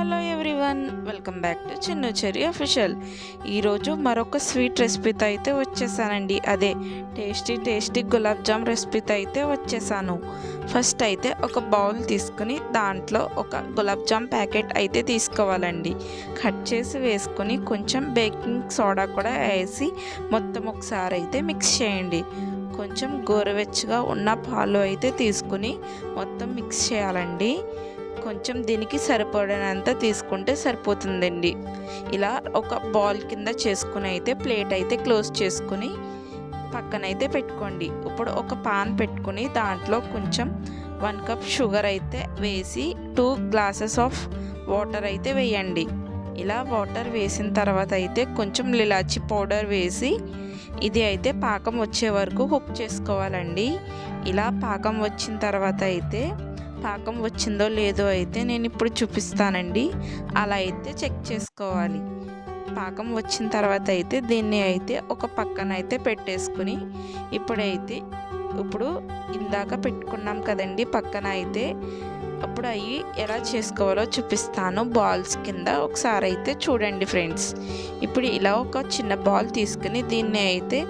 Hello everyone welcome back to Chinnu Cheri official. ఈరోజు మరొక sweet రెసిపీతో అయితే వచ్చేసానండి. అదే టేస్టీ టేస్టీ గులాబ్ జామ్ రెసిపీతో అయితే వచ్చేసాను. ఫస్ట్ అయితే ఒక బౌల్ తీసుకుని దాంట్లో ఒక గులాబ్ జామ్ ప్యాకెట్ అయితే తీసుకోవాలండి. కట్ చేసి వేసుకొని కొంచెం బేకింగ్ సోడా కూడా వేసి మొత్తం ఒకసారి అయితే మిక్స్ చేయండి. కొంచెం గోరువెచ్చగా ఉన్న పాలు అయితే తీసుకుని మొత్తం మిక్స్ చేయాలండి. కొంచెం దీనికి సరిపడినంత తీసుకుంటే సరిపోతుందండి. ఇలా ఒక బాల్ కింద చేసుకుని అయితే ప్లేట్ అయితే క్లోజ్ చేసుకుని పక్కనైతే పెట్టుకోండి. ఇప్పుడు ఒక పాన్ పెట్టుకుని దాంట్లో కొంచెం వన్ కప్ షుగర్ అయితే వేసి టూ గ్లాసెస్ ఆఫ్ వాటర్ అయితే వేయండి. ఇలా వాటర్ వేసిన తర్వాత అయితే కొంచెం ఇలాచి పౌడర్ వేసి ఇది అయితే పాకం వచ్చే వరకు కుక్ చేసుకోవాలండి. ఇలా పాకం వచ్చిన తర్వాత అయితే పాకం వచ్చిందో లేదో అయితే నేను ఇప్పుడు చూపిస్తానండి. అలా అయితే చెక్ చేసుకోవాలి. పాకం వచ్చిన తర్వాత అయితే దీన్ని అయితే ఒక పక్కన అయితే పెట్టేసుకుని ఇప్పుడైతే ఇప్పుడు ఇందాక పెట్టుకున్నాం కదండి పక్కన అయితే అప్పుడు అవి ఎలా చేసుకోవాలో చూపిస్తాను బాల్స్ కింద. ఒకసారి అయితే చూడండి ఫ్రెండ్స్. ఇప్పుడు ఇలా ఒక చిన్న బాల్ తీసుకుని దీన్ని అయితే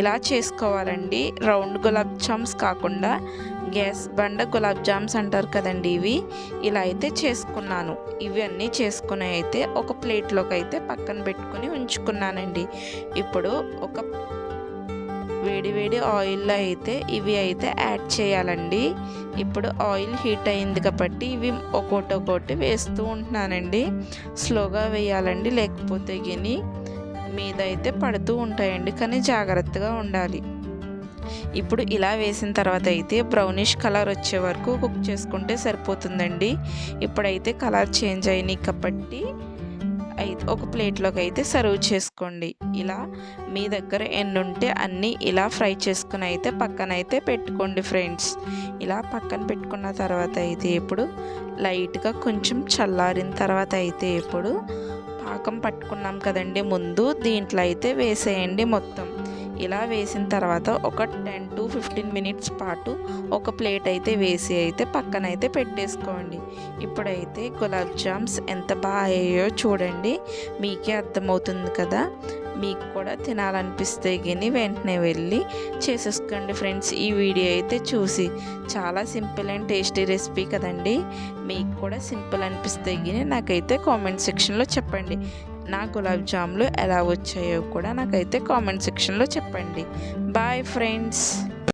ఇలా చేసుకోవాలండి. రౌండ్ గులాబ్ జామ్స్ కాకుండా గ్యాస్ బండ గులాబ్ జామ్స్ అంటారు కదండి ఇవి. ఇలా అయితే చేసుకున్నాను. ఇవన్నీ చేసుకుని అయితే ఒక ప్లేట్లోకి అయితే పక్కన పెట్టుకుని ఉంచుకున్నానండి. ఇప్పుడు ఒక వేడి వేడి ఆయిల్లో అయితే ఇవి అయితే యాడ్ చేయాలండి. ఇప్పుడు ఆయిల్ హీట్ అయింది కాబట్టి ఇవి ఒక్కోటి ఒక్కోటి వేస్తూ ఉంటున్నానండి. స్లోగా వేయాలండి లేకపోతే గిని మీద అయితే పడుతూ ఉంటాయండి కానీ జాగ్రత్తగా ఉండాలి. ఇప్పుడు ఇలా వేసిన తర్వాత అయితే బ్రౌనిష్ కలర్ వచ్చే వరకు కుక్ చేసుకుంటే సరిపోతుందండి. ఇప్పుడైతే కలర్ చేంజ్ అయినాయి కాబట్టి అయితే ఒక ప్లేట్లోకి అయితే సర్వ్ చేసుకోండి. ఇలా మీ దగ్గర ఎన్ని ఉంటే అన్నీ ఇలా ఫ్రై చేసుకుని అయితే పక్కన అయితే పెట్టుకోండి ఫ్రెండ్స్. ఇలా పక్కన పెట్టుకున్న తర్వాత అయితే ఇప్పుడు లైట్గా కొంచెం చల్లారిన తర్వాత అయితే ఇప్పుడు పాకం పట్టుకున్నాం కదండి ముందు దీంట్లో అయితే వేసేయండి మొత్తం. ఇలా వేసిన తర్వాత ఒక టెన్ టు ఫిఫ్టీన్ మినిట్స్ పాటు ఒక ప్లేట్ అయితే వేసి అయితే పక్కన అయితే పెట్టేసుకోండి. ఇప్పుడైతే గులాబ్ జామ్స్ ఎంత బాగా అయ్యాయో చూడండి. మీకే అర్థమవుతుంది కదా. మీకు కూడా తినాలనిపిస్తే కానీ వెంటనే వెళ్ళి చేసేసుకోండి ఫ్రెండ్స్. ఈ వీడియో అయితే చూసి చాలా సింపుల్ అండ్ టేస్టీ రెసిపీ కదండి. మీకు కూడా సింపుల్ అనిపిస్తే కానీ నాకైతే కామెంట్ సెక్షన్లో చెప్పండి. నా గులాబ్ జాములు ఎలా వచ్చాయో కూడా నాకైతే కామెంట్ సెక్షన్లో చెప్పండి. Bye friends